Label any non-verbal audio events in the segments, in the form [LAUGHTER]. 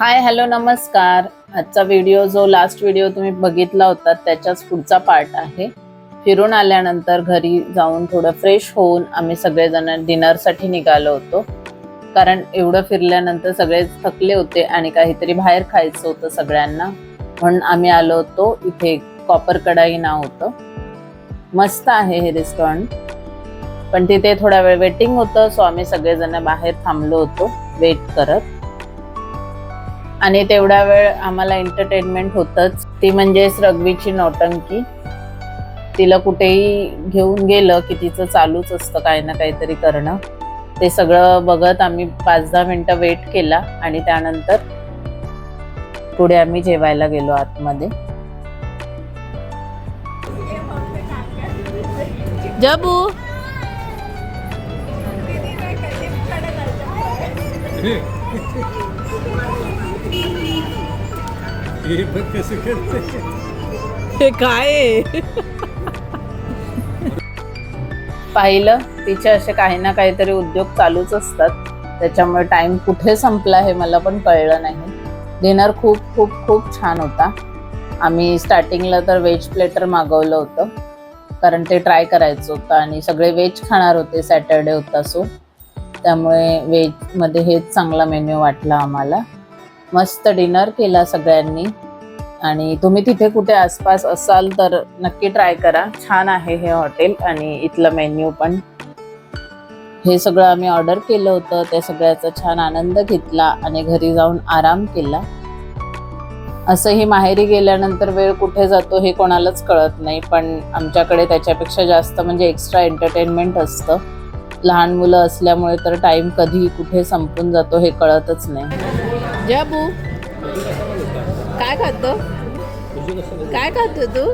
Hi hello नमस्कार. आजचा video जो लास्ट व्हिडिओ तुम्ही बघितला होता त्याच्याच पुढचा पार्ट आहे. फिरून आल्यानंतर घरी जाऊन थोडं फ्रेश होऊन आम्ही सगळेजण डिनरसाठी निघालो होतो. कारण एवढं फिरल्यानंतर सगळे थकले होते आणि काहीतरी बाहेर खायचं होतं सगळ्यांना. म्हणून आम्ही आलो होतो इथे कॉपर कढाई नाव होतं. मस्त आहे हे रेस्टॉरंट पण तिथे थोडा वेळ वेटिंग होतं सो आम्ही सगळेजण बाहेर थांबलो होतो वेट करत. आणि तेवढा वेळ आम्हाला एंटरटेनमेंट होतच. ती म्हणजेच रघवीची नौटंकी. तिला कुठेही घेऊन गेलं की तिचं चालूच असतं काही ना काहीतरी करणं. ते सगळं बघत आम्ही पाच दहा मिनिटं वेट केला आणि त्यानंतर पुढे आम्ही जेवायला गेलो आतमध्ये. जबू! [LAUGHS] हे पण कसं करते हे काय? पाहिलं तिचे असे काही ना काहीतरी उद्योग चालूच असतात. त्याच्यामुळे टाइम कुठे संपला हे मला पण कळलं नाही. डिनर खूप खूप खूप छान होता. आम्ही स्टार्टिंगला तर व्हेज प्लेटर मागवलं होतं. कारण ते ट्राय करायचं होतं आणि सगळे व्हेज खाणार होते सॅटरडे होता सो त्यामुळे व्हेजमध्ये हेच चांगला मेन्यू वाटला आम्हाला. मस्त डिनर केला सगळ्यांनी. आणि तुम्ही तिथे कुठे आसपास असाल तर नक्की ट्राय करा. छान आहे हे हॉटेल आणि इथलं मेन्यू पण. हे सगळं आम्ही ऑर्डर केलं होतं. त्या सगळ्याचा छान आनंद घेतला आणि घरी जाऊन आराम केला. असंही माहेरी गेल्यानंतर वेळ कुठे जातो हे कोणालाच कळत नाही पण आमच्याकडे त्याच्यापेक्षा जास्त म्हणजे एक्स्ट्रा एंटरटेनमेंट असतं. लहान मुलं असल्यामुळे तर टाईम कधी कुठे संपून जातो हे कळतच नाही. जबू काय खातो? काय खातो तू?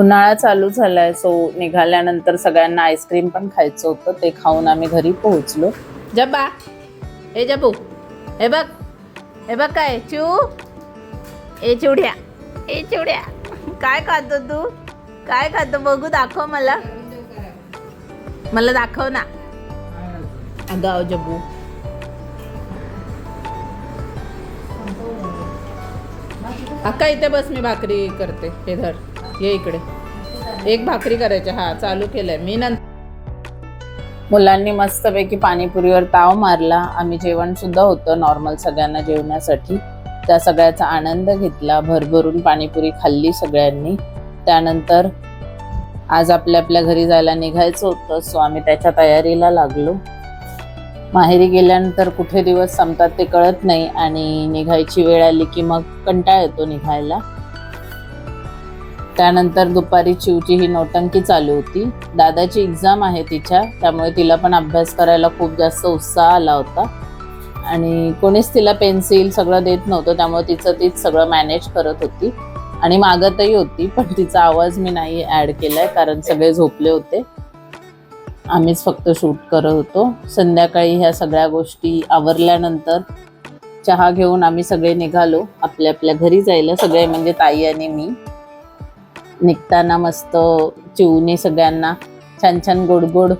उन्हाळा चालू झालाय सो निघाल्यानंतर सगळ्यांना आईस्क्रीम पण खायचं होतं ते खाऊन आम्ही घरी पोहोचलो. जब्बा हे जबू हे बघ. हे बघ काय चू ए चिवड्या. ए चिवड्या. काय खातो तू? काय खातो? बघू दाखव मला. मला दाखव ना. अगाव जबू अक्का इथे बस मी भाकरी करते. हे धर. ये इकडे. एक भाकरी करायची. हा चालू केलंय. मी नंतर मुलांनी मस्तपैकी पाणीपुरीवर ताव मारला. आम्ही जेवण सुद्धा होतं नॉर्मल सगळ्यांना जेवण्यासाठी. त्या सगळ्याचा आनंद घेतला. भरभरून पाणीपुरी खाल्ली सगळ्यांनी. त्यानंतर आज आपल्या आपल्या घरी जायला निघायचं होतं सो आम्ही त्याच्या तयारीला लागलो. माहेरी गेल्यानंतर कुठे दिवस संपतात ते कळत नाही आणि निघायची वेळ आली की मग कंटाळ येतो निघायला. त्यानंतर दुपारी चिवची ही नौटंकी चालू होती. दादाची एक्झाम आहे तिच्या त्यामुळे तिला पण अभ्यास करायला खूप जास्त उत्साह आला होता. आणि कोणीच तिला पेन्सिल सगळं देत नव्हतं त्यामुळे तिचं तीच सगळं मॅनेज करत होती. आणि मागतही होती पण तिचा आवाज मी नाही ॲड केलाय कारण सगळे झोपले होते. आम्हीच फक्त शूट करत होतो. संध्याकाळी ह्या सगळ्या गोष्टी आवरल्यानंतर चहा घेऊन आम्ही सगळे निघालो. आपल्या आपल्या घरी जायला सगळे म्हणजे ताई आणि मी. निघताना मस्त चिवने सगळ्यांना छान छान गोड गोड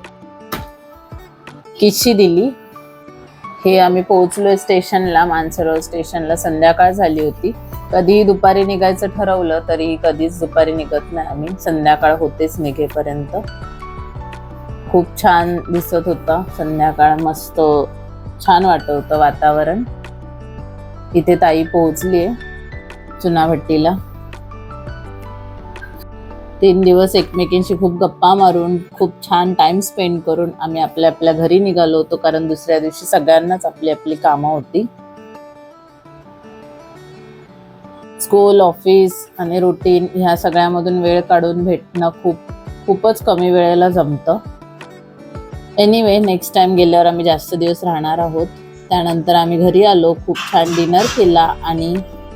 किशी दिली. हे आम्ही पोहोचलोय स्टेशनला मानसरोवर स्टेशनला संध्याकाळ झाली होती. कधीही दुपारी निघायचं ठरवलं तरी कधीच दुपारी निघत नाही आम्ही. संध्याकाळ होतेच निघेपर्यंत. खूप छान दिसत होता. संध्याकाळ मस्त छान वाटत होतं वातावरण. इथे ताई पोहोचली आहे चुनाभट्टीला. तीन दिवस एकमेकींशी खूप गप्पा मारून खूप छान टाइम स्पेंड करून आम्ही आपल्या आपल्या घरी निघालो होतो कारण दुसऱ्या दिवशी सगळ्यांनाच आपली आपली कामं होती. स्कूल ऑफिस आणि रुटीन ह्या सगळ्यामधून वेळ काढून भेटणं खूप खूपच कमी वेळेला जमतं. एनिवे नेक्स्ट टाईम गेल्यावर आम्ही जास्त दिवस राहणार आहोत. त्यानंतर आम्ही घरी आलो खूप छान डिनर केला आणि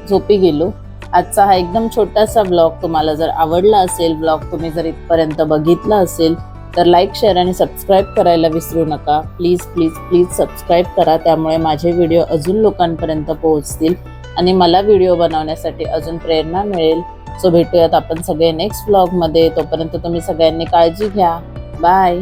झोपी गेलो. आजचा हा एकदम छोटासा ब्लॉग तुम्हाला जर आवडला असेल ब्लॉग तुम्ही जर इथपर्यंत बघितला असेल तर लाईक शेअर आणि सबस्क्राईब करायला विसरू नका. प्लीज प्लीज प्लीज सबस्क्राईब करा. त्यामुळे माझे व्हिडिओ अजून लोकांपर्यंत पोहोचतील. आणि मला व्हिडिओ बनवण्यासाठी अजून प्रेरणा मिळेल. सो भेटूयात आपण सगळे नेक्स्ट ब्लॉगमध्ये तोपर्यंत तुम्ही सगळ्यांनी काळजी घ्या. बाय